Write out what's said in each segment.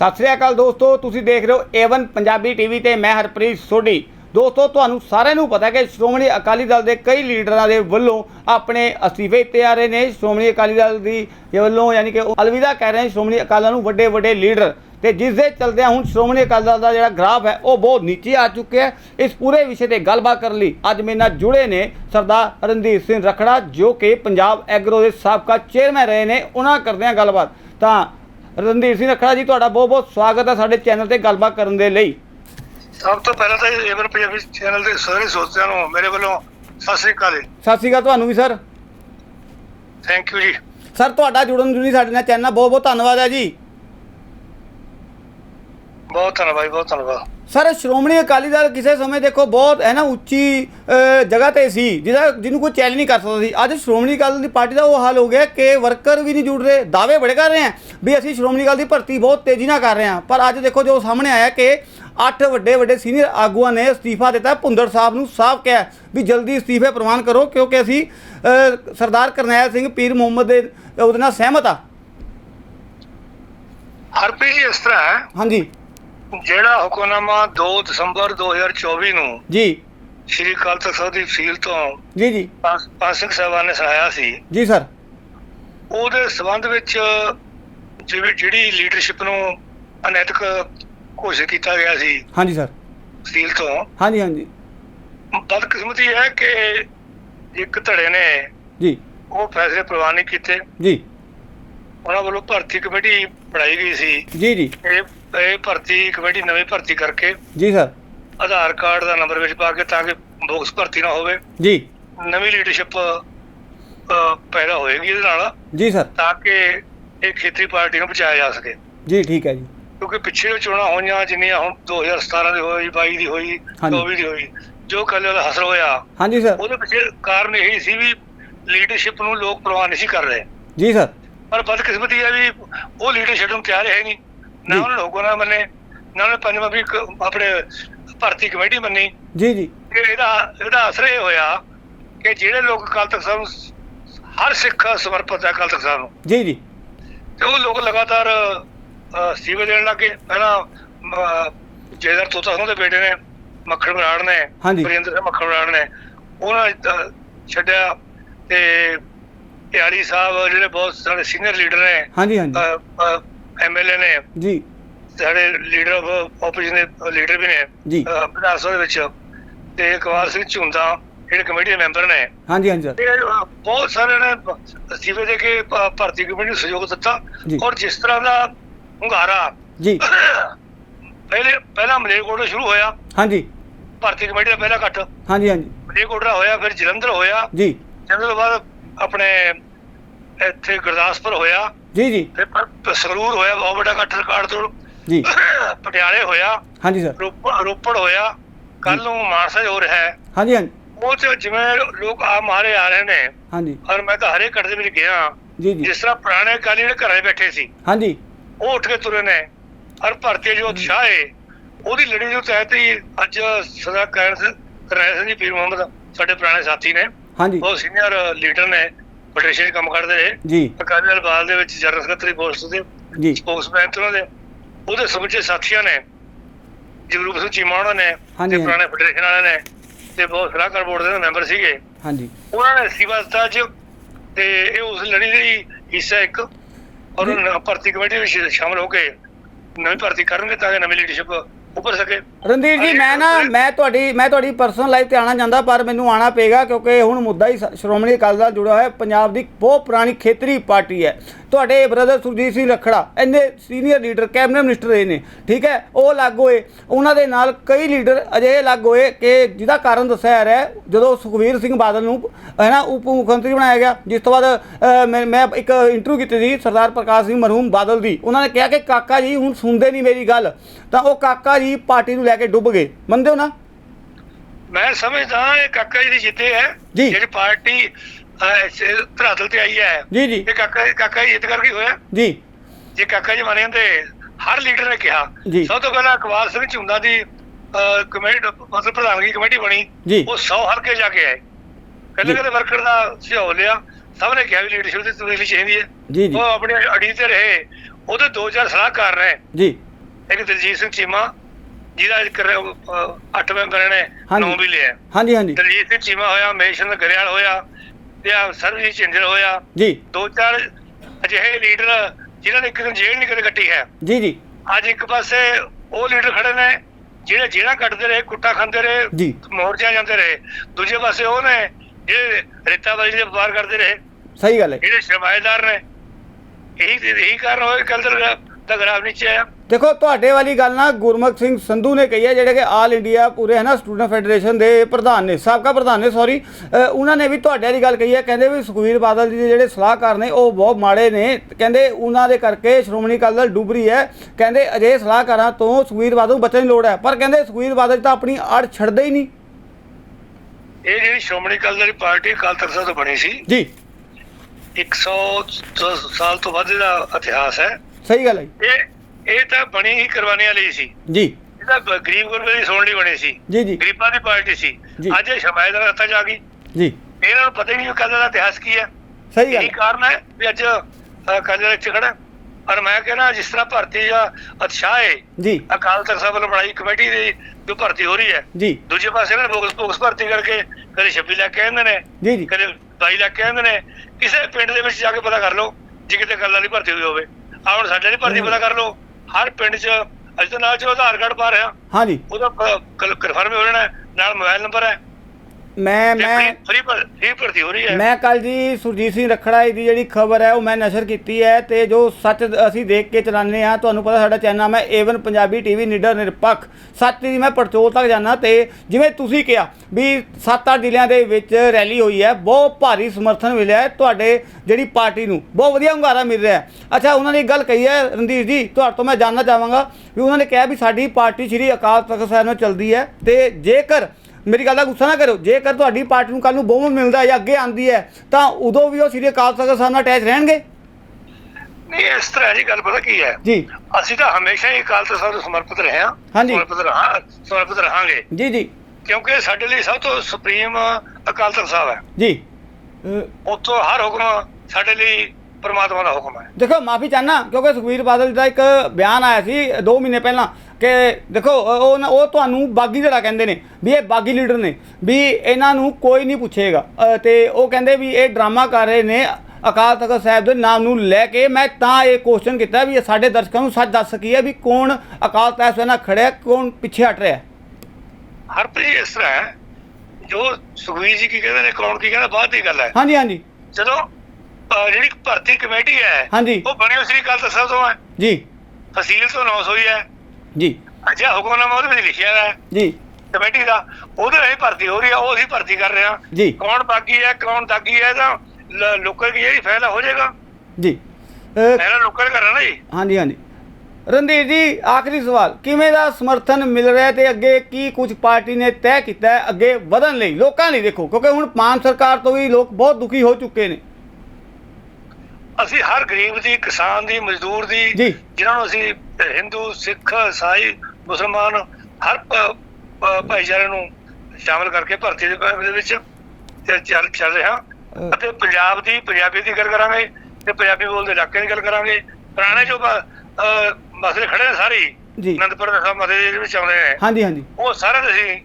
ਸਤਿ ਸ੍ਰੀ ਅਕਾਲ ਦੋਸਤੋ, ਤੁਸੀਂ ਦੇਖ ਰਹੇ ਹੋ ਏਵਨ ਪੰਜਾਬੀ ਟੀਵੀ ਤੇ ਮੈਂ ਹਰਪ੍ਰੀਤ ਸੋਢੀ। ਦੋਸਤੋ, ਤੁਹਾਨੂੰ ਸਾਰਿਆਂ ਨੂੰ ਪਤਾ ਹੈ ਕਿ ਸ਼੍ਰੋਮਣੀ ਅਕਾਲੀ ਦਲ ਦੇ ਕਈ ਲੀਡਰਾਂ ਦੇ ਵੱਲੋਂ ਆਪਣੇ ਅਸਤੀਫੇ ਦਿੱਤੇ ਆ ਰਹੇ ਨੇ। ਸ਼੍ਰੋਮਣੀ ਅਕਾਲੀ ਦਲ ਦੀ ਵੱਲੋਂ ਯਾਨੀ ਕਿ ਉਹ ਅਲਵਿਦਾ ਕਹਿ ਰਹੇ ਨੇ ਸ਼੍ਰੋਮਣੀ ਅਕਾਲੀ ਦਲ ਨੂੰ ਵੱਡੇ ਵੱਡੇ ਲੀਡਰ। ਤੇ ਜਿਸ ਦੇ ਚਲਦਿਆਂ ਹੁਣ ਸ਼੍ਰੋਮਣੀ ਅਕਾਲੀ ਦਲ ਦਾ ਜਿਹੜਾ ਗ੍ਰਾਫ ਹੈ, ਉਹ ਬਹੁਤ ਨੀਚੇ ਆ ਚੁੱਕਿਆ ਹੈ। ਇਸ ਪੂਰੇ ਵਿਸ਼ੇ ਤੇ ਗੱਲਬਾਤ ਕਰਨ ਲਈ ਅੱਜ ਮੇਰੇ ਨਾਲ ਜੁੜੇ ਨੇ ਸਰਦਾਰ ਰਣਧੀਰ ਸਿੰਘ ਰਖੜਾ, ਜੋ ਕਿ ਪੰਜਾਬ ਐਗਰੋ ਦੇ ਸਾਬਕਾ ਚੇਅਰਮੈਨ ਰਹੇ ਨੇ। ਉਹਨਾਂ ਨਾਲ ਕਰਦੇ ਹਾਂ ਗੱਲਬਾਤ। ਤਾਂ ਰਣਧੀਰ ਸਿੰਘ ਰਖੜਾ ਜੀ ਤੁਹਾਡਾ ਬਹੁਤ ਬਹੁਤ ਸਵਾਗਤ ਹੈ ਸਾਡੇ ਚੈਨਲ ਤੇ ਗੱਲਬਾਤ ਕਰਨ ਦੇ ਲਈ। ਸਭ ਤੋਂ ਪਹਿਲਾਂ ਤਾਂ ਏਵਨ ਪੰਜਾਬੀ ਚੈਨਲ ਦੇ ਸਾਰੇ ਸਰੋਤਿਆਂ ਨੂੰ ਮੇਰੇ ਵੱਲੋਂ ਸਤਿ ਸ੍ਰੀ ਅਕਾਲ ਸਤਿ ਸ਼੍ਰੀ ਅਕਾਲ ਤੁਹਾਨੂੰ ਵੀ ਸਰ। ਥੈਂਕ ਯੂ ਜੀ। ਸਰ ਤੁਹਾਡਾ ਜੁੜਨ ਜੁੜੀ ਸਾਡੇ ਨਾਲ ਚੈਨਲ ਬਹੁਤ ਬਹੁਤ ਧੰਨਵਾਦ ਹੈ ਜੀ। ਬਹੁਤ ਧੰਨਵਾਦ ਬਹੁਤ ਧੰਨਵਾਦ। ਸਰ ਸ਼੍ਰੋਮਣੀ ਅਕਾਲੀ ਦਲ ਕਿਸੇ ਸਮੇਂ ਦੇਖੋ ਬਹੁਤ ਹੈ ਨਾ ਉੱਚੀ ਜਗ੍ਹਾ ਤੇ ਸੀ ਜਿਹਦਾ ਜਿਹਨੂੰ ਕੋਈ ਚੈਲੰਜ ਨਹੀਂ ਕਰ ਸਕਦਾ ਸੀ। ਅੱਜ ਸ਼੍ਰੋਮਣੀ ਅਕਾਲੀ ਦਲ ਦੀ ਪਾਰਟੀ ਦਾ ਉਹ ਹਾਲ ਹੋ ਗਿਆ ਕਿ ਵਰਕਰ ਵੀ ਨਹੀਂ ਜੁੜ ਰਹੇ ਦਾਅਵੇ ਬੜੇ ਕਰ ਰਹੇ ਆ ਵੀ ਅਸੀਂ ਸ਼੍ਰੋਮਣੀ ਅਕਾਲੀ ਦੀ ਭਰਤੀ ਬਹੁਤ ਤੇਜ਼ੀ ਨਾਲ ਕਰ ਰਹੇ ਹਾਂ ਪਰ ਅੱਜ ਦੇਖੋ ਜੋ ਸਾਹਮਣੇ ਆਇਆ ਕਿ ਅੱਠ ਵੱਡੇ ਵੱਡੇ ਸੀਨੀਅਰ ਆਗੂਆਂ ਨੇ ਅਸਤੀਫਾ ਦਿੱਤਾ ਭੁੰਦੜ ਸਾਹਿਬ ਨੂੰ ਸਾਫ਼ ਕਿਹਾ ਵੀ ਜਲਦੀ ਅਸਤੀਫੇ ਪ੍ਰਵਾਨ ਕਰੋ ਕਿਉਂਕਿ ਅਸੀਂ ਸਰਦਾਰ ਕਰਨੈਲ ਸਿੰਘ ਪੀਰ ਮੁਹੰਮਦ ਦੇ ਉਹਦੇ ਨਾਲ ਸਹਿਮਤ ਆ। ਹਰਪ੍ਰੀਤ ਇਸ ਤਰ੍ਹਾਂ ਹੈ। ਹਾਂਜੀ। ਜਿਹੜਾ ਹੁਕਮਨਾਮਾ 2 ਦਸੰਬਰ 2024 ਨੂੰ ਜੀ। ਸ਼੍ਰੀ ਅਕਾਲ ਤਖਤ ਸਾਹਿਬ ਦੀ ਫੀਲ ਤੋਂ ਜੀ ਜੀ। ਸਿੰਘ ਸਾਹਿਬਾਨ ਨੇ ਸੁਣਾਇਆ ਸੀ। ਜੀ ਸਰ। ਉਹਦੇ ਸਬੰਧ ਵਿੱਚ ਜਿਵੇਂ ਜਿਹੜੀ ਲੀਡਰਸ਼ਿਪ ਨੂੰ ਅਨੈਤਿਕ ਘੋਸ਼ਿਤ ਕੀਤਾ ਗਿਆ ਸੀ ਹਾਂਜੀ ਸਰ। ਫੀਲ ਤੋਂ। ਹਾਂਜੀ ਹਾਂਜੀ। ਬਦਕਿਸਮਤੀ ਹੈ ਕਿ ਇੱਕ ਧੜੇ ਨੇ ਜੀ। ਉਹ ਫੈਸਲੇ ਪ੍ਰਵਾਨ ਨਹੀਂ ਕੀਤੇ। ਜੀ। ਉਹਨਾਂ ਵੱਲੋਂ ਭਰਤੀ ਕਮੇਟੀ ਬਣਾਈ ਗਈ ਸੀ। ਜੀ ਜੀ। ਇਹ ਇਹ ਭਰਤੀ ਕਮੇਟੀ ਨਵੀਂ ਭਰਤੀ ਕਰਕੇ ਜੀ ਸਰ। ਆਧਾਰ ਕਾਰਡ ਦਾ ਨੰਬਰ ਵਿੱਚ ਪਾ ਕੇ ਤਾਂ ਕਿ ਬੋਕਸ ਭਰਤੀ ਨਾ ਹੋਵੇ। ਜੀ। ਨਵੀਂ ਲੀਡਰਸ਼ਿਪ ਪੈਦਾ ਹੋਏਗੀ ਇਹਦੇ ਨਾਲ। ਜੀ ਸਰ। ਤਾਂ ਕਿ ਇਹ ਖੇਤਰੀ ਪਾਰਟੀ ਨੂੰ ਬਚਾਇਆ ਜਾ ਸਕੇ। ਜੀ ਠੀਕ ਹੈ ਜੀ। ਕਿਉਂਕਿ ਪਿੱਛੇ ਚੋਣਾਂ ਹੋਈਆਂ ਜਿੰਨੀਆਂ ਹੁਣ 2017 ਦੀ ਹੋਈ 22 ਦੀ ਹੋਈ ਹਾਂਜੀ। 24 ਦੀ ਹੋਈ ਜੋ ਕੱਲ ਵਾਲਾ ਹਸਰ ਹੋਇਆ ਹਾਂਜੀ ਸਰ। ਉਹਦੇ ਪਿੱਛੇ ਕਾਰਨ ਇਹ ਸੀ ਵੀ ਲੀਡਰਸ਼ਿਪ ਨੂੰ ਲੋਕ ਪ੍ਰਵਾਨ ਨਹੀਂ ਸੀ ਕਰ ਰਹੇ। ਜੀ ਸਰ। ਪਰ ਬਦਕਿਸਮਤੀ ਹੈ ਵੀ ਉਹ ਲੀਡਰਸ਼ਿਪ ਨੂੰ ਤਿਆਰ ਹੈ ਨਹੀਂ। ਨਾ। ਉਹਨਾਂ ਲੋਕਾਂ ਨੇ ਮੰਨੇ ਨਾ ਉਹਨੇ ਪੰਜ ਮੈਂਬਰੀ ਕ- ਆਪਣੇ ਭਰਤੀ ਕਮੇਟੀ ਮੰਨੀ। ਜੀ ਜੀ। ਇਹਦਾ ਇਹਦਾ ਅਸਰ ਇਹ ਹੋਇਆ ਕਿ ਜਿਹੜੇ ਲੋਕ ਕੱਲ ਤੱਕ ਸਾਨੂੰ ਹਰ ਸਿੱਖ ਸਮਰਪਿਤ ਹੈ ਕੱਲ ਤੱਕ ਸਾਨੂੰ ਜੀ ਜੀ। ਤੇ ਉਹ ਲੋਕ ਲਗਾਤਾਰ ਸੀਵੇ ਦੇਣ ਲੱਗੇ ਪਹਿਲਾਂ ਜੇਦਰ ਤੋਤਾ ਦੇ ਬੇਟੇ ਨੇ ਮੱਖਣ ਬਰਾੜ ਨੇ ਸਿੰਘ ਮੱਖਣ ਬਰਾੜ ਨੇ ਉਹਨਾਂ ਨੇ ਛੱਡਿਆ। ਤੇ ਯਾਰੀ ਸਾਹਿਬ ਜਿਹੜੇ ਬਹੁਤ ਸਾਰੇ ਸੀਨੀਅਰ ਲੀਡਰ ਨੇ ਹਾਂਜੀ ਹਾਂਜੀ। ਐਮਐਲਏ ਨੇ। ਜੀ। ਸਾਡੇ ਲੀਡਰ ਆਫ ਆਪੋਜੀਸ਼ਨ ਦੇ ਲੀਡਰ ਵੀ ਨੇ ਜੀ। ਵਿਧਾਨ ਸਭਾ ਦੇ ਵਿੱਚ। ਤੇ ਇਕਬਾਲ ਸਿੰਘ ਝੁੰਦਾ ਜਿਹੜੇ ਕਮੇਟੀ ਦੇ ਮੈਂਬਰ ਨੇ। ਹਾਂਜੀ ਹਾਂਜੀ। ਤੇ ਬਹੁਤ ਸਾਰੇ ਨੇ ਅਸਤੀਫੇ ਦੇ ਕੇ ਭਰਤੀ ਕਮੇਟੀ ਨੂੰ ਸਹਿਯੋਗ ਦਿੱਤਾ। ਔਰ ਜਿਸ ਤਰ੍ਹਾਂ ਦਾ ਹੁੰਗਾਰਾ ਜੀ। ਪਹਿਲੇ ਪਹਿਲਾਂ ਮਲੇਰਕੋਟਲਾ ਸ਼ੁਰੂ ਹੋਇਆ। ਹਾਂਜੀ। ਭਰਤੀ ਕਮੇਟੀ ਦਾ ਪਹਿਲਾ ਇਕੱਠ। ਹਾਂਜੀ ਹਾਂਜੀ। ਮਲੇਰਕੋਟਲਾ ਹੋਇਆ ਫਿਰ ਜਲੰਧਰ ਹੋਇਆ। ਜੀ। ਜਲੰਧਰ ਤੋਂ ਬਾਅਦ ਆਪਣੇ ਇੱਥੇ ਗੁਰਦਾਸਪੁਰ ਹੋਇਆ। ਜੀ ਜੀ। ਫਿਰ ਪ- ਸੰਗਰੂਰ ਹੋਇਆ ਬਹੁਤ ਵੱਡਾ ਇਕੱਠ ਰਿਕਾਰਡ ਤੋਂ। ਜੀ। ਪਟਿਆਲੇ ਹੋਇਆ। ਹਾਂਜੀ ਸਰ ਰੋਪੜ ਰੋਪੜ ਹੋਇਆ। ਕੱਲ ਨੂੰ ਮਾਨਸਾ 'ਚ ਹੋ। ਰਿਹਾ ਹੈ ਹਾਂਜੀ ਹਾਂਜੀ। ਉਹ 'ਚ ਜਿਵੇਂ ਲੋਕ ਆ ਮਾਰੇ ਆ ਰਹੇ ਨੇ ਹਾਂਜੀ। ਔਰ ਮੈਂ ਤਾਂ ਹਰੇਕ ਦੇ ਵਿੱਚ ਗਿਆ। ਜੀ ਜੀ। ਜਿਸ ਤਰ੍ਹਾਂ ਪੁਰਾਣੇ ਅਕਾਲੀ ਜਿਹੜੇ ਘਰਾਂ ਬੈਠੇ ਸੀ ਹਾਂਜੀ। ਉਹ ਉੱਠ ਕੇ ਤੁਰੇ ਨੇ। ਔਰ ਭਾਰਤੀ ਜੋ ਉਤਸ਼ਾਹ ਹੈ ਉਹਦੀ ਲੜੀ ਦੇ ਤਹਿਤ ਹੀ ਅੱਜ ਸਦਾ ਕਰਨ ਕਰਨੈਲ ਸਿੰਘ ਜੀ ਪੀਰ ਮੁਹੰਮਦ ਸਾਡੇ ਪੁਰਾਣੇ ਸਾਥੀ ਨੇ। ਹਾਂਜੀ। ਬਹੁਤ ਸੀਨੀਅਰ ਲੀਡਰ ਨੇ। 'ਚ ਕੰਮ ਕਰਦੇ ਰਹੇ। ਜੀ। ਅਕਾਲੀ ਦਲ ਬਾਲ ਦੇ ਵਿੱਚ ਜਨਰਲ ਸਕੱਤਰੀ ਪੋਸਟ ਦੇ ਜੀ। ਸਪੋਕਸਮੈਨ ਤੇ ਦੇ ਉਹਦੇ ਸਮੁੱਚੇ ਸਾਥੀਆਂ ਨੇ ਜਗਰੂਪ ਸਿੰਘ ਚੀਮਾ ਉਹਨਾਂ ਨੇ ਤੇ। ਪੁਰਾਣੇ ਫੈਡਰੇਸ਼ਨ ਵਾਲਿਆਂ ਨੇ ਤੇ ਬਹੁਤ ਸਲਾਹਕਾਰ ਬੋਰਡ ਦੇ ਮੈਂਬਰ ਸੀਗੇ। ਹਾਂਜੀ। ਉਹਨਾਂ ਨੇ ਸੇਵਾ ਦਿੱਤਾ ਚ ਤੇ ਇਹ ਉਸ ਲੜੀ ਦਾ ਹਿੱਸਾ ਇੱਕ ਔਰ ਭਰਤੀ ਕਮੇਟੀ ਵਿੱਚ ਸ਼ਾਮਲ ਹੋ ਕੇ ਨਵੀਂ ਭਰਤੀ ਕਰਨਗੇ ਤਾਂ ਕਿ ਨਵੀਂ ਲੀਡਰਸ਼ਿਪ ਉੱਪਰ ਸਕੇ। ਰਣਧੀਰ ਜੀ ਮੈਂ ਨਾ ਮੈਂ ਤੁਹਾਡੀ ਮੈਂ ਤੁਹਾਡੀ ਪਰਸਨਲ ਲਾਈਫ ਤੇ ਆਣਾ ਚਾਹੁੰਦਾ ਪਰ ਮੈਨੂੰ ਆਣਾ ਪਏਗਾ ਕਿਉਂਕਿ ਹੁਣ ਮੁੱਦਾ ਹੀ ਸ਼੍ਰੋਮਣੀ ਅਕਾਲੀ ਦਲ ਜੁੜਿਆ ਹੋਇਆ ਪੰਜਾਬ ਦੀ ਬਹੁਤ ਪੁਰਾਣੀ ਖੇਤਰੀ ਪਾਰਟੀ ਹੈ। ਤੁਹਾਡੇ ਬ੍ਰਦਰ ਸੁਰਜੀਤ ਸਿੰਘ ਰਖੜਾ ਇੰਨੇ ਸੀਨੀਅਰ ਲੀਡਰ ਕੈਬਨਿਟ ਮਿਨਿਸਟਰ ਰਹੇ ਨੇ ਠੀਕ ਹੈ? ਉਹ ਲੱਗ ਹੋਏ। ਉਹਨਾਂ ਦੇ ਨਾਲ ਕਈ ਲੀਡਰ ਅਜਿਹੇ ਲੱਗ ਹੋਏ ਕਿ ਜਿਹਦਾ ਕਾਰਨ ਦੱਸਿਆ ਜਾ ਰਿਹਾ ਜਦੋਂ ਸੁਖਵੀਰ ਸਿੰਘ ਬਾਦਲ ਨੂੰ ਹੈ ਨਾ ਉਪ ਮੁੱਖ ਮੰਤਰੀ ਬਣਾਇਆ ਗਿਆ ਜਿਸ ਤੋਂ ਬਾਅਦ ਮੈਂ ਇੱਕ ਇੰਟਰਵਿਊ ਕੀਤੀ ਸੀ ਸਰਦਾਰ ਪ੍ਰਕਾਸ਼ ਸਿੰਘ ਮਰਹੂਮ ਬਾਦਲ ਦੀ। ਉਹਨਾਂ ਨੇ ਕਿਹਾ ਕਿ ਕਾਕਾ ਜੀ ਹੁਣ ਸੁਣਦੇ ਨਹੀਂ ਮੇਰੀ ਗੱਲ। ਤਾਂ ਉਹ ਕਾਕਾ ਜੀ ਪਾਰਟੀ ਨੂੰ ਲੈ ਕੇ ਡੁੱਬ ਗਏ। ਮੰਨਦੇ ਹੋ ਨਾ? ਮੈਂ ਸਮਝਦਾ ਇਹ ਕਾਕਾ ਜੀ ਦੀ ਜਿੱਤੇ ਹੈ। ਜਿਹੜੀ ਪਾਰਟੀ ਧਰਾਤਲ ਤੇ ਆਈ ਹੈ। ਜੀ ਜੀ। ਇਹ ਕਾਕਾ ਕਾਕਾ ਜਿੱਤ ਕਰਕੇ ਹੋਇਆ? ਜੀ। ਜੇ ਕਾਕਾ ਜੀ ਮੰਨੇ ਤੇ ਹਰ ਲੀਡਰ ਨੇ ਕਿਹਾ। ਸਭ ਤੋਂ ਪਹਿਲਾਂ ਇਕਬਾਲ ਸਿੰਘ ਝੁੰਦਾ ਦੀ ਕਮੇਟੀ ਮਤਲਬ ਪ੍ਰਧਾਨਗੀ ਕਮੇਟੀ ਬਣੀ। ਉਹ 100 ਹਲਕੇ ਜਾ ਕੇ ਆਏ। ਕਹਿੰਦੇ। ਕਹਿੰਦੇ ਵਰਕਰ ਦਾ ਸੁਝਾਅ ਲਿਆ। ਸਭ ਨੇ ਕਿਹਾ ਵੀ ਲੀਡਰਸ਼ਿਪ ਦੀ ਤਬਦੀਲੀ ਚਾਹੀਦੀ ਹੈ। ਜੀ ਜੀ। ਉਹ ਆਪਣੇ ਅੜੀ ਤੇ ਰਹੇ। ਉਹਦੇ ਦੋ ਚਾਰ ਸਲਾਹਕਾਰ ਨੇ। ਜੀ। ਇੱਕ ਦਲਜੀਤ ਸਿੰਘ ਚੀਮਾ ਜਿਹਦਾ ਜ਼ਿਕਰ 8 ਮੈਂਬਰਾਂ ਨੇ। ਨਾਮ ਵੀ ਲਿਆ। ਹਾਂਜੀ ਹਾਂਜੀ। ਦਲਜੀਤ ਸਿੰਘ ਚੀਮਾ ਹੋਇਆ ਮੇਸ਼ਨ ਗਰੇਵਾਲ ਹੋਇਆ। ਤੇ ਆ ਸਰਬਜੀਤ ਝਿੰਜਰ ਹੋਇਆ। ਜੀ। ਦੋ ਚਾਰ ਅਜਿਹੇ ਲੀਡਰ ਜਿਨ੍ਹਾਂ ਨੇ ਦਿਨ ਜੇਲ੍ਹ ਨਹੀਂ ਕਦੇ ਕੱਟੀ ਹੈ। ਜੀ ਜੀ। ਅੱਜ ਇੱਕ ਪਾਸੇ ਉਹ ਲੀਡਰ ਖੜੇ ਨੇ ਜਿਹੜੇ ਜੇਲ੍ਹਾਂ ਕੱਟਦੇ ਰਹੇ ਕੁੱਟਾ ਖਾਂਦੇ ਰਹੇ ਜੀ। ਮੋਰਚਿਆਂ ਜਾਂਦੇ ਰਹੇ। ਦੂਜੇ ਪਾਸੇ ਉਹ ਨੇ ਜਿਹੜੇ ਰੇਤਾਬਾਜੀ ਦੇ ਵਪਾਰ ਕਰਦੇ ਰਹੇ। ਸਹੀ ਗੱਲ ਹੈ। ਜਿਹੜੇ ਸਰਮਾਏਦਾਰ ਨੇ। ਇਹੀ ਇਹੀ ਕਾਰਨ ਹੋਇਆ ਕੱਲ ਦਾ ਗਰਾਫ ਨੀਚੇ ਆਇਆ। ਦੇਖੋ ਤੁਹਾਡੇ ਵਾਲੀ ਗੱਲ ਨਾ ਗੁਰਮੁਖ ਸਿੰਘ ਸੰਧੂ ਨੇ ਕਹੀ ਹੈ ਜਿਹੜੇ ਕਿ ਆਲ ਇੰਡੀਆ ਪੂਰੇ ਹੈ ਨਾ ਸਟੂਡੈਂਟ ਫੈਡਰੇਸ਼ਨ ਦੇ ਪ੍ਰਧਾਨ ਨੇ ਸਾਬਕਾ ਪ੍ਰਧਾਨ ਨੇ ਸੌਰੀ ਉਹਨਾਂ ਨੇ ਵੀ ਤੁਹਾਡੇ ਵਾਲੀ ਗੱਲ ਕਹੀ ਹੈ ਕਹਿੰਦੇ ਵੀ ਸੁਖਵੀਰ ਬਾਦਲ ਜੀ ਦੇ ਜਿਹੜੇ ਸਲਾਹਕਾਰ ਨੇ ਉਹ ਬਹੁਤ ਮਾੜੇ ਨੇ ਕਹਿੰਦੇ ਉਹਨਾਂ ਦੇ ਕਰਕੇ ਸ਼੍ਰੋਮਣੀ ਅਕਾਲੀ ਦਲ ਡੁੱਬ ਰਹੀ ਹੈ ਕਹਿੰਦੇ ਅਜੇ ਸਲਾਹਕਾਰਾਂ ਤੋਂ ਸੁਖਵੀਰ ਬਾਦਲ ਨੂੰ ਬਚਣ ਦੀ ਲੋੜ ਹੈ ਪਰ ਕਹਿੰਦੇ ਸੁਖਵੀਰ ਬਾਦਲ ਤਾਂ ਆਪਣੀ ਅੜ ਛੱਡਦੇ ਹੀ ਨਹੀਂ। ਇਹ ਜਿਹੜੀ ਸ਼੍ਰੋਮਣੀ ਅਕਾਲੀ ਦਲ ਦੀ ਪਾਰਟੀ ਅਕਾਲ ਤਖਤ ਤੋਂ ਬਣੀ ਸੀ ਜੀ। 100 ਸਾਲ ਤੋਂ ਵੱਧ ਦਾ ਇਤਿਹਾਸ ਹੈ। ਸਹੀ ਗੱਲ ਹੈ। ਇਹ ਇਹ ਤਾਂ ਬਣੀ ਹੀ ਕਰਵਾਉਣੇ ਲਈ ਸੀ। ਜੀ। ਇਹਦਾ ਗਰੀਬ ਗੁਰਬੇ ਦੀ ਸੁਣ ਲਈ ਬਣੀ ਸੀ। ਜੀ ਜੀ। ਗਰੀਬਾਂ ਦੀ ਪਾਰਟੀ ਸੀ। ਜੀ। ਅੱਜ ਇਹ ਸ਼ਮਾਇਦਾਰ ਹੱਥਾਂ 'ਚ ਆ ਗਈ। ਜੀ। ਇਹਨਾਂ ਨੂੰ ਪਤਾ ਹੀ ਨਹੀਂ ਦਲ ਦਾ ਇਤਿਹਾਸ ਕੀ ਹੈ। ਸਹੀ ਗੱਲ ਇਹੀ। ਕਾਰਨ ਹੈ ਵੀ ਅੱਜ ਦਲ ਇੱਥੇ ਖੜਾ ਔਰ ਮੈਂ ਕਹਿੰਦਾ ਜਿਸ ਤਰ੍ਹਾਂ ਭਰਤੀ ਜਾਂ ਉਤਸ਼ਾਹ ਹੈ ਜੀ। ਅਕਾਲ ਤਖਤ ਸਾਹਿਬ ਵੱਲੋਂ ਬਣਾਈ ਕਮੇਟੀ ਦੀ ਜੋ ਭਰਤੀ ਹੋ ਰਹੀ ਹੈ। ਜੀ। ਦੂਜੇ ਪਾਸੇ ਇਹਨਾਂ ਨੇ ਬੋਗਸ ਬੋਗਸ ਭਰਤੀ ਕਰਕੇ ਕਦੇ 26 ਲੱਖ ਕਹਿੰਦੇ ਨੇ ਜੀ ਜੀ। ਕਦੇ 22 ਲੱਖ ਕਹਿੰਦੇ ਨੇ। ਕਿਸੇ ਪਿੰਡ ਦੇ ਵਿੱਚ ਜਾ ਕੇ ਪਤਾ ਕਰ ਲਓ ਜੇ ਕਿਤੇ ਗੱਲਾਂ ਦੀ ਭਰਤੀ ਹੋਈ ਹੋਵੇ। ਆ ਹੁਣ ਸਾਡੇ ਦੀ ਭਰਤੀ ਪਤਾ ਕਰ ਲਓ। ਹਰ ਪਿੰਡ 'ਚ ਅੱਜ ਤਾਂ ਨਾਲ ਚ ਆਧਾਰ ਕਾਰਡ ਪਾ ਰਿਹਾ। ਹਾਂਜੀ। ਉਹਦਾ ਕਨਫਰਮ ਹੋ ਜਾਣਾ ਨਾਲ ਮੋਬਾਈਲ ਨੰਬਰ ਹੈ। ਮੈਂ ਮੈਂ ਫ੍ਰੀ ਫ੍ਰੀ ਭਰਤੀ ਹੋ ਰਹੀ ਹੈ। ਮੈਂ ਕੱਲ ਜੀ ਸੁਰਜੀਤ ਸਿੰਘ ਰਖੜਾ ਦੀ ਜਿਹੜੀ ਖਬਰ ਹੈ ਉਹ ਮੈਂ ਨਸ਼ਰ ਕੀਤੀ ਹੈ ਤੇ ਜੋ ਸੱਚ ਅਸੀਂ ਦੇਖ ਕੇ ਚਲਾਉਂਦੇ ਆ ਤੁਹਾਨੂੰ ਪਤਾ ਸਾਡਾ ਚੈਨਲ ਮੈਂ ਏਵਨ ਪੰਜਾਬੀ ਟੀਵੀ ਨਿਡਰ ਨਿਰਪੱਖ। ਸੱਚ ਦੀ ਮੈਂ ਪੜਚੋਲ ਤੱਕ ਜਾਣਾ ਤੇ ਜਿਵੇਂ ਤੁਸੀਂ ਕਿਹਾ ਵੀ 7-8 ਜ਼ਿਲ੍ਹਿਆਂ ਦੇ ਵਿੱਚ ਰੈਲੀ ਹੋਈ ਹੈ ਬਹੁਤ ਭਾਰੀ ਸਮਰਥਨ ਮਿਲਿਆ ਹੈ ਤੁਹਾਡੇ ਜਿਹੜੀ ਪਾਰਟੀ ਨੂੰ। ਬਹੁਤ ਵਧੀਆ ਹੁੰਗਾਰਾ ਮਿਲ ਰਿਹਾ ਹੈ। ਅੱਛਾ ਉਹਨਾਂ ਨੇ ਇੱਕ ਗੱਲ ਕਹੀ ਹੈ ਰਣਧੀਰ ਜੀ ਤੁਹਾਡੇ ਤੋਂ ਮੈਂ ਜਾਣਨਾ ਚਾਹਾਂਗਾ ਵੀ ਉਹਨਾਂ ਨੇ ਕਿਹਾ ਵੀ ਸਾਡੀ ਪਾਰਟੀ ਸ਼੍ਰੀ ਅਕਾਲ ਤਖਤ ਸਾਹਿਬ ਨਾਲ ਚੱਲਦੀ ਹੈ ਤੇ ਜੇਕਰ ਮੇਰੀ ਗੱਲ ਦਾ ਗੁੱਸਾ ਨਾ ਕਰੋ ਜੇਕਰ ਤੁਹਾਡੀ ਪਾਰਟੀ ਨੂੰ ਕੱਲ ਨੂੰ ਬਹੁਮਤ ਮਿਲਦਾ ਹੈ ਜਾਂ ਅੱਗੇ ਆਂਦੀ ਹੈ ਤਾਂ ਉਦੋਂ ਵੀ ਉਹ ਸ੍ਰੀ ਅਕਾਲ ਤਖਤ ਸਾਹਿਬ ਨਾਲ ਅਟੈਚ ਰਹਿਣਗੇ? ਨਹੀਂ ਇਸ ਤਰ੍ਹਾਂ ਦੀ ਗੱਲ ਪਤਾ ਕੀ ਹੈ? ਜੀ। ਅਸੀਂ ਤਾਂ ਹਮੇਸ਼ਾ ਹੀ ਅਕਾਲ ਤਖਤ ਸਾਹਿਬ ਨੂੰ ਸਮਰਪਿਤ ਰਹੇ ਹਾਂ। ਹਾਂਜੀ। ਸਮਰਪਿਤ ਰਹਾਂ ਸਮਰਪਿਤ ਰਹਾਂਗੇ। ਜੀ ਜੀ। ਕਿਉਂਕਿ ਸਾਡੇ ਲਈ ਸਭ ਤੋਂ ਸੁਪਰੀਮ ਅਕਾਲ ਤਖਤ ਸਾਹਿਬ ਹੈ। ਜੀ। ਉੱਥੋਂ ਹਰ ਹੁਕਮ ਸਾਡੇ ਲਈ ਪਰਮਾਤਮਾ ਦਾ ਹੁਕਮ ਹੈ। ਦੇਖੋ ਮਾਫੀ ਚਾਹਨਾ ਕਿਉਂਕਿ ਸੁਖਵੀਰ ਬਾਦਲ ਦਾ ਇੱਕ ਬਿਆਨ ਆਇਆ ਸੀ 2 ਮਹੀਨੇ ਪਹਿਲਾਂ ਕਿ ਦੇਖੋ ਉਹ ਉਹ- ਤੁਹਾਨੂੰ ਬਾਗੀ ਜਿਹੜਾ ਕਹਿੰਦੇ ਨੇ ਵੀ ਇਹ ਬਾਗੀ ਲੀਡਰ ਨੇ ਵੀ ਇਹਨਾਂ ਨੂੰ ਕੋਈ ਨਹੀਂ ਪੁੱਛੇਗਾ। ਤੇ ਉਹ ਕਹਿੰਦੇ ਵੀ ਇਹ ਡਰਾਮਾ ਕਰ ਰਹੇ ਨੇ ਅਕਾਲ ਤਖਤ ਸਾਹਿਬ ਦੇ ਨਾਮ ਨੂੰ ਲੈ ਕੇ ਮੈਂ ਤਾਂ ਇਹ ਕੁਐਸਚਨ ਕੀਤਾ ਵੀ ਸਾਡੇ ਦਰਸ਼ਕਾਂ ਨੂੰ ਸੱਚ ਦੱਸ ਸਕੀਏ ਵੀ ਕੌਣ ਅਕਾਲ ਤਖਤ ਸਾਹਿਬ ਨਾਲ ਖੜਿਆ ਕੌਣ ਪਿੱਛੇ ਹਟ ਰਿਹਾ। ਹਰਪ੍ਰੀਤ ਇਸ ਤਰ੍ਹਾਂ ਜੋ ਸੁਖਵੀਰ ਜੀ ਕੀ ਕਹਿੰਦੇ ਨੇ ਕੌਣ ਕੀ ਕਹਿੰਦਾ ਬਾਅਦ ਦੀ ਗੱਲ ਹੈ। ਹਾਂਜੀ ਹਾਂਜੀ। ਜਦੋਂ ਅਹ, ਜਿਹੜੀ ਭਰਤੀ ਕਮੇਟੀ ਹੈ ਹਾਂਜੀ। ਉਹ ਬਣੀ ਹੋਈ ਸ੍ਰੀ ਅਕਾਲ ਤਖਤ ਸਾਹਿਬ ਤੋਂ ਹੈ। ਜੀ। ਤਹਿਸੀਲ ਤੋਂ ਨੌਸ ਹੋਈ ਹੈ। ਜੀ। ਅਜਾ ਹੁਕਮਨਾਮਾ ਉਹਦੇ ਵਿੱਚ ਲਿਖਿਆ ਹੈ। ਜੀ। ਕਮੇਟੀ ਦਾ ਉਹਦੇ ਵਿੱਚ ਭਰਤੀ ਹੋ ਰਹੀ ਹੈ ਉਹ ਅਸੀਂ ਭਰਤੀ ਕਰ ਰਹੇ ਹਾਂ। ਜੀ। ਕੌਣ ਬਾਗੀ ਹੈ ਕੌਣ ਦਾਗੀ ਹੈ ਤਾਂ ਲ- ਲੋਕਾਂ ਦੀ ਜਿਹੜੀ ਫੈਸਲਾ ਹੋ ਜਾਏਗਾ। ਜੀ। ਅਹ ਫੈਸਲਾ ਲੋਕਾਂ ਨੇ ਕਰਨਾ ਜੀ। ਹਾਂਜੀ ਹਾਂਜੀ। ਰਣਧੀਰ ਜੀ ਆਖਰੀ ਸਵਾਲ। ਕਿਵੇਂ ਦਾ ਸਮਰਥਨ ਮਿਲ ਰਿਹਾ ਹੈ ਤੇ ਅੱਗੇ ਕੀ ਕੁਝ ਪਾਰਟੀ ਨੇ ਤੈਅ ਕੀਤਾ ਹੈ ਅੱਗੇ ਵਧਣ ਲਈ? ਲੋਕਾਂ ਲਈ ਦੇਖੋ ਕਿਉਂਕਿ ਹੁਣ ਮਾਨ ਸਰਕਾਰ ਤੋਂ ਵੀ ਲੋਕ ਬਹੁਤ ਦੁਖੀ ਹੋ ਚੁੱਕੇ ਨੇ। ਅਸੀਂ ਹਰ ਗਰੀਬ ਦੀ ਕਿਸਾਨ ਦੀ ਮਜ਼ਦੂਰ ਦੀ ਜੀ। ਜਿਨ੍ਹਾਂ ਨੂੰ ਅਸੀਂ ਹਿੰਦੂ ਸਿੱਖ ਈਸਾਈ ਮੁਸਲਮਾਨ ਹਰ ਭ- ਭ- ਭਾਈਚਾਰੇ ਨੂੰ ਸ਼ਾਮਲ ਕਰਕੇ ਭਰਤੀ ਦੇ ਕੰਮ ਦੇ ਵਿੱਚ ਤੇ ਚੱਲ ਚੱਲ ਰਿਹਾ। ਅਹ। ਅਤੇ ਪੰਜਾਬ ਦੀ ਪੰਜਾਬੀ ਦੀ ਗੱਲ ਕਰਾਂਗੇ ਤੇ ਪੰਜਾਬੀ ਬੋਲਦੇ ਇਲਾਕੇ ਦੀ ਗੱਲ ਕਰਾਂਗੇ। ਪੁਰਾਣੇ ਜੋ ਅਹ ਮਸਲੇ ਖੜੇ ਨੇ ਸਾਰੇ ਹੀ, ਜੀ। ਅਨੰਦਪੁਰ ਸਾਹਿਬ ਮਸਲੇ ਦੇ ਵਿੱਚ ਆਉਂਦੇ ਨੇ। ਹਾਂਜੀ ਹਾਂਜੀ। ਉਹ ਸਾਰੇ ਅਸੀਂ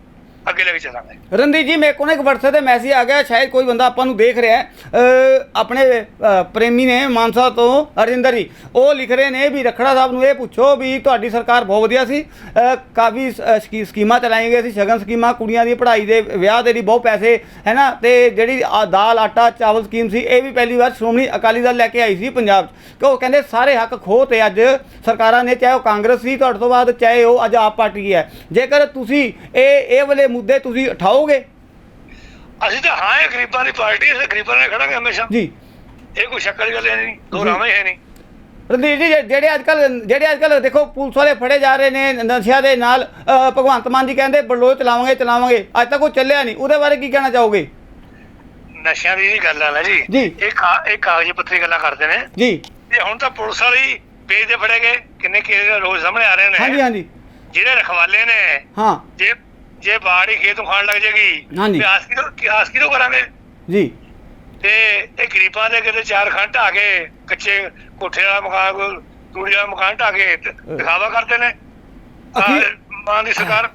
ਅੱਗੇ ਲੈ ਕੇ ਚੱਲਾਂਗੇ। ਰਣਧੀਰ ਜੀ, ਮੇਰੇ ਕੋਲ ਨਾ ਇੱਕ WhatsApp ਤੇ ਮੈਸੇਜ ਆ ਗਿਆ, ਸ਼ਾਇਦ ਕੋਈ ਬੰਦਾ ਆਪਾਂ ਨੂੰ ਦੇਖ ਰਿਹਾ ਹੈ। ਅਹ, ਆਪਣੇ, ਅਹ, ਪ੍ਰੇਮੀ ਨੇ, ਮਾਨਸਾ ਤੋਂ ਅਰਜਿੰਦਰ ਜੀ, ਉਹ ਲਿਖ ਰਹੇ ਨੇ ਵੀ ਰਖੜਾ ਸਾਹਿਬ ਨੂੰ ਇਹ ਪੁੱਛੋ ਵੀ ਤੁਹਾਡੀ ਸਰਕਾਰ ਬਹੁਤ ਵਧੀਆ ਸੀ। ਅਹ, ਕਾਫੀ ਸ- ਸਕੀ- ਸਕੀਮਾਂ ਚਲਾਈਆਂ ਗਈਆਂ ਸੀ, ਸ਼ਗਨ ਸਕੀਮਾਂ, ਕੁੜੀਆਂ ਦੀ ਪੜ੍ਹਾਈ ਦੇ, ਵਿਆਹ ਦੇ ਲਈ ਬਹੁਤ ਪੈਸੇ, ਹੈ ਨਾ? ਤੇ ਜਿਹੜੀ ਆ ਦਾਲ, ਆਟਾ, ਚਾਵਲ ਸਕੀਮ ਸੀ, ਇਹ ਵੀ ਪਹਿਲੀ ਵਾਰ ਸ਼੍ਰੋਮਣੀ ਅਕਾਲੀ ਦਲ ਲੈ ਕੇ ਆਈ ਸੀ ਪੰਜਾਬ 'ਚ। ਕਿ ਉਹ ਕਹਿੰਦੇ ਸਾਰੇ ਹੱਕ ਖੋਹ ਤੇ ਅੱਜ ਸਰਕਾਰਾਂ ਨੇ, ਚਾਹੇ ਉਹ ਕਾਂਗਰਸ ਸੀ, ਤੁਹਾਡੇ ਤੋਂ ਬਾਅਦ ਚਾਹੇ ਉਹ ਅੱਜ ਆਪ ਪਾਰਟੀ ਹੈ। ਜੇਕਰ ਤੁਸੀਂ ਇਹ ਇਹ ਵਾਲੇ ਮੁੱਦੇ ਤੁਸੀਂ ਉਠਾਓਗੇ? ਅਸੀਂ ਤਾਂ ਹਾਂ ਇਹ ਗਰੀਬਾਂ ਦੀ ਪਾਰਟੀ ਅਸੀਂ ਗਰੀਬਾਂ ਨਾਲ ਖੜਾਂਗੇ ਹਮੇਸ਼ਾ। ਜੀ। ਇਹ ਕੋਈ ਸ਼ੱਕ ਵਾਲੀ ਗੱਲ ਨਹੀਂ ਦੋ ਜੀ। ਰਾਵੇਂ ਹੈ ਨਹੀਂ। ਰਣਧੀਰ ਜੀ ਜਿਹੜੇ ਅੱਜ ਕੱਲ ਜਿਹੜੇ ਅੱਜ ਕੱਲ ਦੇਖੋ ਪੁਲਿਸ ਵਾਲੇ ਫੜੇ ਜਾ ਰਹੇ ਨੇ ਨਸ਼ਿਆਂ ਦੇ ਨਾਲ ਭਗਵੰਤ ਮਾਨ ਜੀ ਕਹਿੰਦੇ ਬਲਡੋਜ਼ ਚਲਾਵਾਂਗੇ ਚਲਾਵਾਂਗੇ। ਅੱਜ ਤੱਕ ਉਹ ਚੱਲਿਆ ਨਹੀਂ। ਉਹਦੇ ਬਾਰੇ ਕੀ ਕਹਿਣਾ ਚਾਹੋਗੇ? ਨਸ਼ਿਆਂ ਦੀ ਗੱਲ ਆ ਨਾ ਜੀ। ਇਹ ਇਹ ਕਾਗਜ਼ੀ ਪੱਤਰੀ ਗੱਲਾਂ ਕਰਦੇ ਨੇ। ਜੀ। ਤੇ ਹੁਣ ਤਾਂ ਪੁਲਿਸ ਵਾਲੀ ਪੇਜ ਦੇ ਫੜੇ ਗਏ ਕਿੰਨੇ ਕੇਸ ਰੋਜ਼ ਸਾਹਮਣੇ ਆ ਰਹੇ ਨੇ। ਹਾਂਜੀ ਹਾਂਜੀ। ਜਿਹੜੇ ਰਖਵਾਲੇ ਨੇ ਹਾਂ। ਜੇ ਜੇ ਬਾੜੀ ਖੇਤ ਨੂੰ ਖਾਣ ਲੱਗ ਜਾਏਗੀ ਹਾਂਜੀ। ਤੇ ਆਸ ਕਿਦੋਂ ਆਸ ਕਿਦੋਂ ਕਰਾਂਗੇ? ਜੀ। ਤੇ ਇਹ ਗਰੀਬਾਂ ਦੇ ਕਿਤੇ ਚਾਰ ਖੰਡ ਢਾ ਕੇ ਕੱਚੇ ਕੋਠੇ ਵਾਲਾ ਮਕਾਨ ਕੋਈ ਤੂੜੀ ਵਾਲਾ ਮਕਾਨ ਢਾ ਕੇ ਦਿਖਾਵਾ ਕਰਦੇ ਨੇ। ਅਖੀਰ ਆਹ, ਮਾਨ ਦੀ ਸਰਕਾਰ।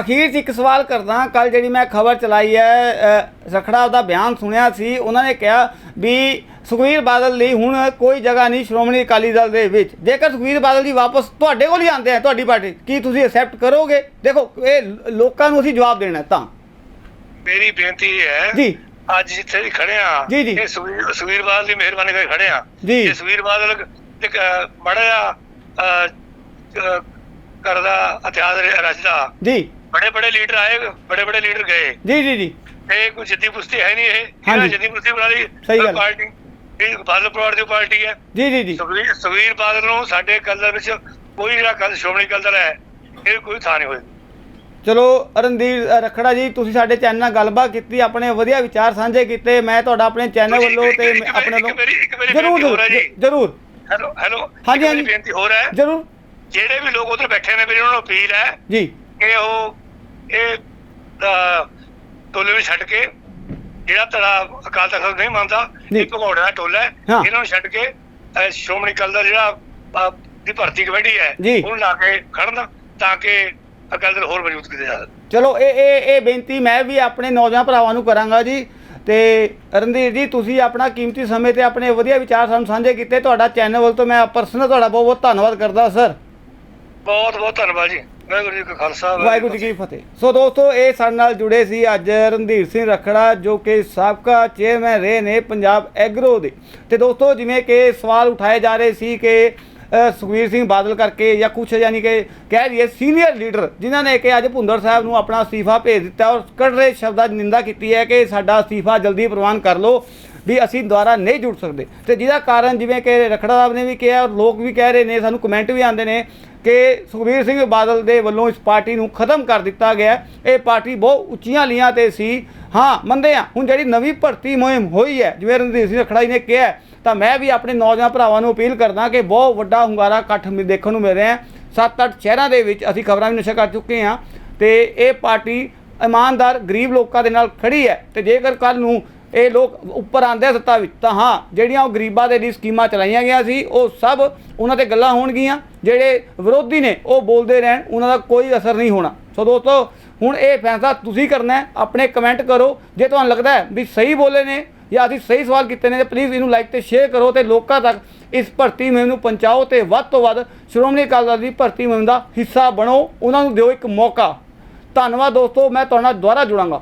ਅਖੀਰ 'ਚ ਇੱਕ ਸਵਾਲ ਕਰਦਾ ਕੱਲ ਜਿਹੜੀ ਮੈਂ ਖਬਰ ਚਲਾਈ ਹੈ ਅ, ਰਖੜਾ ਦਾ ਬਿਆਨ ਸੁਣਿਆ ਸੀ ਉਹਨਾਂ ਨੇ ਕਿਹਾ ਵੀ ਸੁਖਵੀਰ ਬਾਦਲ ਲਈ ਹੁਣ ਕੋਈ ਜਗ੍ਹਾ ਨਹੀਂ ਸ਼੍ਰੋਮਣੀ ਅਕਾਲੀ ਦਲ ਦੇ ਵਿੱਚ। ਜੇਕਰ ਸੁਖਵੀਰ ਬਾਦਲ ਜੀ ਵਾਪਸ ਤੁਹਾਡੇ ਕੋਲ ਹੀ ਆਉਂਦੇ ਆ ਤੁਹਾਡੀ ਪਾਰਟੀ ਕੀ ਤੁਸੀਂ ਐਕਸੈਪਟ ਕਰੋਗੇ? ਦੇਖੋ ਇਹ ਲੋਕਾਂ ਨੂੰ ਅਸੀਂ ਜਵਾਬ ਦੇਣਾ ਤਾਂ। ਮੇਰੀ ਬੇਨਤੀ ਹੈ ਜੀ। ਅੱਜ ਜਿੱਥੇ ਖੜੇ ਆ। ਇਹ ਸੁਖਵੀਰ ਬਾਦਲ ਦੀ ਮਿਹਰਬਾਨੀ ਕਰਕੇ ਖੜੇ ਆ। ਜੀ। ਇਹ ਸੁਖਵੀਰ ਬਾਦਲ ਇੱਕ ਬੜਾ ਕਰਦਾ ਇਤਿਹਾਸ ਰਚਦਾ ਜੀ। ਬੜੇ ਬੜੇ ਲੀਡਰ ਆਏ ਬੜੇ ਬੜੇ ਲੀਡਰ ਗਏ। ਜੀ ਜੀ ਜੀ। ਇਹ ਕੋਈ ਜਿੱਦੀ ਪੁਸਤੀ ਹੈ ਨਹੀਂ ਇਹ। ਇਹਨਾਂ ਜਿੱਦੀ ਪੁਸਤੀ ਬਣਾ ਲਈ। ਸਹੀ ਗੱਲ। ਪਾਰਟੀ ਇਹ ਬਾਦਲ ਪਰਿਵਾਰ ਦੀ ਪਾਰਟੀ ਹੈ। ਜੀ ਜੀ ਜੀ। ਸੁਖਵੀਰ ਸੁਖਵੀਰ ਬਾਦਲ ਨੂੰ ਸਾਡੇ ਕਲਰ ਵਿੱਚ ਕੋਈ ਜਿਹੜਾ ਕਲ ਸ਼੍ਰੋਮਣੀ ਕਲਰ ਹੈ ਇਹ ਕੋਈ ਥਾਂ ਨਹੀਂ ਹੋਈ ਚਲੋ ਅ, ਰਖੜਾ ਜੀ ਤੁਸੀਂ ਸਾਡੇ ਚੈਨਲ ਨਾਲ ਗੱਲਬਾਤ ਕੀਤੀ ਆਪਣੇ ਵਧੀਆ ਵਿਚਾਰ ਸਾਂਝੇ ਕੀਤੇ ਮੈਂ ਤੁਹਾਡਾ ਆਪਣੇ ਚੈਨਲ ਵੱਲੋਂ ਤੇ ਆਪਣੇ ਵੱਲੋਂ ਜਰੂਰ ਹੈ ਜਰੂਰ ਹੈਲੋ ਹੈਲੋ। ਹਾਂਜੀ, ਹਾਂਜੀ। ਬੇਨਤੀ ਹੋਰ ਹੈ। ਜਰੂਰ। ਜਿਹੜੇ ਵੀ ਲੋਕ ਉਧਰ ਬੈਠੇ ਨੇ ਮੇਰੀ ਉਹਨਾਂ ਨੂੰ ਅਪੀਲ ਹੈ ਜੀ। ਕਿ ਉਹ ਇਹ ਟੋਲੇ ਨੂੰ ਛੱਡ ਕੇ ਜਿਹੜਾ ਤੇਰਾ ਅਕਾਲ ਤਖਤ ਨੂੰ ਨਹੀਂ ਮੰਨਦਾ। ਇਹ ਭਗੌੜੇ ਦਾ ਟੋਲਾ ਹੈ ਹਾਂ। ਇਹਨਾਂ ਨੂੰ ਛੱਡ ਕੇ ਅਹ, ਸ਼੍ਰੋਮਣੀ ਕਲ ਦਾ ਜਿਹੜਾ ਅਹ, ਦੀ ਭਰਤੀ ਕਮੇਟੀ ਹੈ ਜੀ। ਉਹਨੂੰ ਲਾ ਕੇ ਖੜਨ ਤਾਂ ਕਿ ਅਕਾਲ ਦਲ ਹੋਰ ਮਜ਼ਬੂਤ ਕੀਤਾ ਜਾ ਸਕੇ ਚਲੋ ਇਹ ਇਹ ਇਹ ਬੇਨਤੀ ਮੈਂ ਵੀ ਆਪਣੇ ਨੌਜਵਾਨ ਭਰਾਵਾਂ ਨੂੰ ਕਰਾਂਗਾ ਜੀ ਤੇ ਰਣਧੀਰ ਜੀ ਤੁਸੀਂ ਆਪਣਾ ਕੀਮਤੀ ਸਮੇਂ ਤੇ ਆਪਣੇ ਵਧੀਆ ਵਿਚਾਰ ਸਾਨੂੰ ਸਾਂਝੇ ਕੀਤੇ ਤੁਹਾਡਾ ਚੈਨਲ ਵੱਲ ਤੋਂ ਮੈਂ ਪਰਸਨਲ ਤੁਹਾਡਾ ਬਹੁਤ ਬਹੁਤ ਧੰਨਵਾਦ ਕਰਦਾ ਸਰ ਬਹੁਤ ਬਹੁਤ ਧੰਨਵਾਦ ਜੀ ਵਾਹਿਗੁਰੂ ਜੀ ਕਾ ਖਾਲਸਾ ਵਾਹਿਗੁਰੂ ਜੀ ਕੀ ਫਤਿਹ। ਸੋ ਦੋਸਤੋ ਇਹ ਸਾਡੇ ਨਾਲ ਜੁੜੇ ਸੀ ਅੱਜ ਰਣਧੀਰ ਸਿੰਘ ਰਖੜਾ ਜੋ ਕਿ ਸਾਬਕਾ ਚੇਅਰਮੈਨ ਰਹੇ ਨੇ ਪੰਜਾਬ ਐਗਰੋ ਦੇ। ਤੇ ਦੋਸਤੋ ਜਿਵੇਂ ਕਿ ਸਵਾਲ ਉਠਾਏ ਜਾ ਰਹੇ ਸੀ ਕਿ ਅ, ਸੁਖਬੀਰ ਸਿੰਘ ਬਾਦਲ ਕਰਕੇ ਜਾਂ ਕੁਛ ਯਾਨੀ ਕਿ ਕਹਿ ਲਈਏ ਸੀਨੀਅਰ ਲੀਡਰ ਜਿਨ੍ਹਾਂ ਨੇ ਕਿ ਅੱਜ ਭੁੰਦਰ ਸਾਹਿਬ ਨੂੰ ਆਪਣਾ ਅਸਤੀਫਾ ਭੇਜ ਦਿੱਤਾ ਔਰ ਕੜਰੇ ਸ਼ਬਦਾਂ 'ਚ ਨਿੰਦਾ ਕੀਤੀ ਹੈ ਕਿ ਸਾਡਾ ਅਸਤੀਫਾ ਜਲਦੀ ਪ੍ਰਵਾਨ ਕਰ ਲਓ ਵੀ ਅਸੀਂ ਦੁਬਾਰਾ ਨਹੀਂ ਜੁੜ ਸਕਦੇ। ਤੇ ਜਿਹਦਾ ਕਾਰਨ ਜਿਵੇਂ ਕਿ ਰਖੜਾ ਸਾਹਿਬ ਨੇ ਵੀ ਕਿਹਾ ਔਰ ਲੋਕ ਵੀ ਕਹਿ ਰਹੇ ਨੇ ਸਾਨੂੰ ਕਮੈਂਟ ਵੀ ਆਉਂਦੇ ਨੇ ਕਿ ਸੁਖਬੀਰ ਸਿੰਘ ਬਾਦਲ ਦੇ ਵੱਲੋਂ ਇਸ ਪਾਰਟੀ ਨੂੰ ਖਤਮ ਕਰ ਦਿੱਤਾ ਗਿਆ ਇਹ ਪਾਰਟੀ ਬਹੁਤ ਉੱਚੀਆਂ ਲੀਆਂ ਤੇ ਸੀ। ਹਾਂ, ਮੰਨਦੇ ਆ ਹੁਣ ਜਿਹੜੀ ਨਵੀਂ ਭਰਤੀ ਮੁਹਿੰਮ ਹੋਈ ਹੈ, ਜਿਵੇਂ ਰਣਧੀਰ ਸਿੰਘ ਰਖੜਾ ਜੀ ਨੇ ਕਿਹਾ ਤਾਂ ਮੈਂ ਵੀ ਆਪਣੇ ਨੌਜਵਾਨ ਭਰਾਵਾਂ ਨੂੰ ਅਪੀਲ ਕਰਦਾ ਕਿ ਬਹੁਤ ਵੱਡਾ ਹੁੰਗਾਰਾ ਇਕੱਠ ਦੇਖਣ ਨੂੰ ਮਿਲ ਰਿਹਾ ਹੈ। ਸੱਤ ਅੱਠ ਸ਼ਹਿਰਾਂ ਦੇ ਵਿੱਚ ਅਸੀਂ ਖਬਰਾਂ ਵੀ ਨਸ਼ਾ ਕਰ ਚੁੱਕੇ ਹਾਂ ਤੇ ਇਹ ਪਾਰਟੀ ਇਮਾਨਦਾਰ, ਗਰੀਬ ਲੋਕਾਂ ਦੇ ਨਾਲ ਖੜੀ ਹੈ ਤੇ ਜੇਕਰ ਕੱਲ ਨੂੰ ਇਹ ਲੋਕ ਉੱਪਰ ਆਂਦੇ ਆ ਸੱਤਾ ਵਿੱਚ, ਤਾਂ ਹਾਂ, ਜਿਹੜੀਆਂ ਉਹ ਗਰੀਬਾਂ ਦੇ ਲਈ ਸਕੀਮਾਂ ਚਲਾਈਆਂ ਗਈਆਂ ਸੀ, ਉਹ ਸਭ ਉਹਨਾਂ ਤੇ ਗੱਲਾਂ ਹੋਣਗੀਆਂ, ਜਿਹੜੇ ਵਿਰੋਧੀ ਨੇ, ਉਹ ਬੋਲਦੇ ਰਹਿਣ, ਉਹਨਾਂ ਦਾ ਕੋਈ ਅਸਰ ਨਹੀਂ ਹੋਣਾ। ਸੋ ਦੋਸਤੋ, ਹੁਣ ਇਹ ਫੈਸਲਾ ਤੁਸੀਂ ਕਰਨਾ ਹੈ, ਆਪਣੇ ਕਮੈਂਟ ਕਰੋ, ਜੇ ਤੁਹਾਨੂੰ ਲੱਗਦਾ ਹੈ ਵੀ ਸਹੀ ਬੋਲੇ ਨੇ, ਜਾਂ ਅਸੀਂ ਸਹੀ ਸਵਾਲ ਕੀਤੇ ਨੇ, ਤੇ ਪਲੀਜ਼ ਇਹਨੂੰ ਲਾਈਕ ਤੇ ਸ਼ੇਅਰ ਕਰੋ, ਤੇ ਲੋਕਾਂ ਤੱਕ ਇਸ ਭਰਤੀ ਮੁਹਿੰਮ ਨੂੰ ਪਹੁੰਚਾਓ, ਤੇ ਵੱਧ ਤੋਂ ਵੱਧ ਸ਼੍ਰੋਮਣੀ ਅਕਾਲੀ ਦਲ ਦੀ ਭਰਤੀ ਮੁਹਿੰਮ ਦਾ ਹਿੱਸਾ ਬਣੋ, ਉਹਨਾਂ ਨੂੰ ਦਿਓ ਇੱਕ ਮੌਕਾ। ਧੰਨਵਾਦ ਦੋਸਤੋ, ਮੈਂ ਤੁਹਾਡਾ ਦੁਬਾਰਾ ਜੁੜਾਂਗਾ।